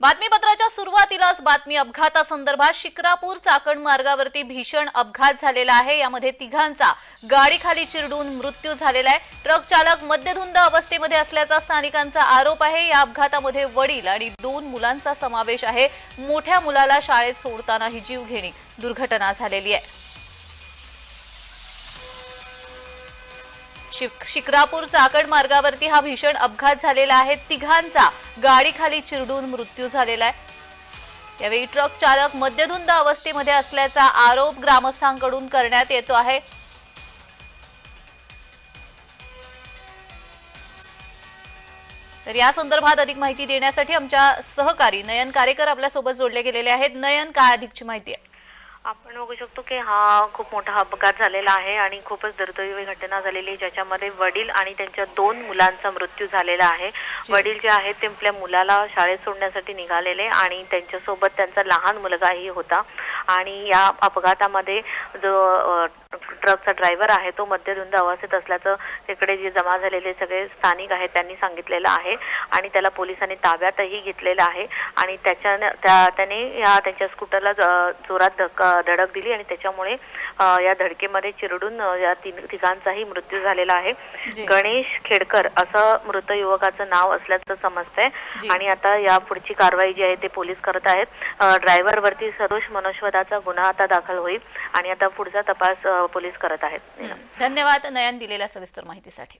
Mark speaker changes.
Speaker 1: बातमीपत्राच्या सुरुवातीलाच बातमी अपघातासंदर्भात शिक्रापूर चाकण मार्गावरती भीषण अपघात झालेला आहे. यामध्ये तिघांचा गाडीखाली चिरडून मृत्यू झालेला आहे. ट्रक चालक मद्यधुंद अवस्थेमध्ये असल्याचा स्थानिकांचा आरोप आहे. या अपघातामध्ये वडील आणि दोन मुलांचा समावेश आहे. मोठ्या मुलाला शाळेत सोडताना ही जीवघेणी दुर्घटना झालेली आहे. शिक- शिक्रापूर चाकण मार्गावरती हा भीषण अपघात झालेला आहे. तिघांचा गाडीखाली चिरडून मृत्यू झालेला आहे. यावेळी ट्रक चालक मद्यधुंद अवस्थेमध्ये असल्याचा आरोप ग्रामस्थांकडून करण्यात येतो आहे. तर या संदर्भात अधिक माहिती देण्यासाठी आमच्या सहकारी नयन कारेकर आपल्यासोबत जोडले गेलेले आहेत. नयन काय अधिकची माहिती आहे?
Speaker 2: आपण बघू शकतो की हा खूप मोठा अपघात झालेला आहे आणि खूपच दुर्दैवी घटना झालेली आहे ज्याच्यामध्ये वडील आणि त्यांच्या दोन मुलांचा मृत्यू झालेला आहे. वडील जे आहेत ते आपल्या मुलाला शाळेत सोडण्यासाठी निघालेले आणि त्यांच्यासोबत त्यांचा लहान मुलगाही होता. आणि या अपघातामध्ये जो ट्रकचा ड्रायव्हर आहे तो मद्यधुंद अवस्थेत असल्याचं तिकडे जे जमा झालेले सगळे स्थानिक आहेत त्यांनी सांगितलेलं आहे आणि त्याला पोलिसांनी ताब्यातही घेतलेलं आहे आणि त्याच्या त्या त्याने या त्यांच्या स्कूटरला जोरात धक्का धडक दिली आणि त्याच्यामुळे या धडकेमध्ये चिरडून या तीन तिघांचाही मृत्यू झालेला आहे. गणेश खेडकर असं मृत युवकाचं नाव असल्याचं. समजतंय आणि आता या पुढची कारवाई जी आहे ते पोलीस करत आहेत ड्रायव्हर वरती सदोष मनुष्यवधाचा गुन्हा आता दाखल होईल आणि आता पुढचा तपास पोलीस करत आहेत.
Speaker 1: धन्यवाद नयन दिलेल्या सविस्तर माहितीसाठी.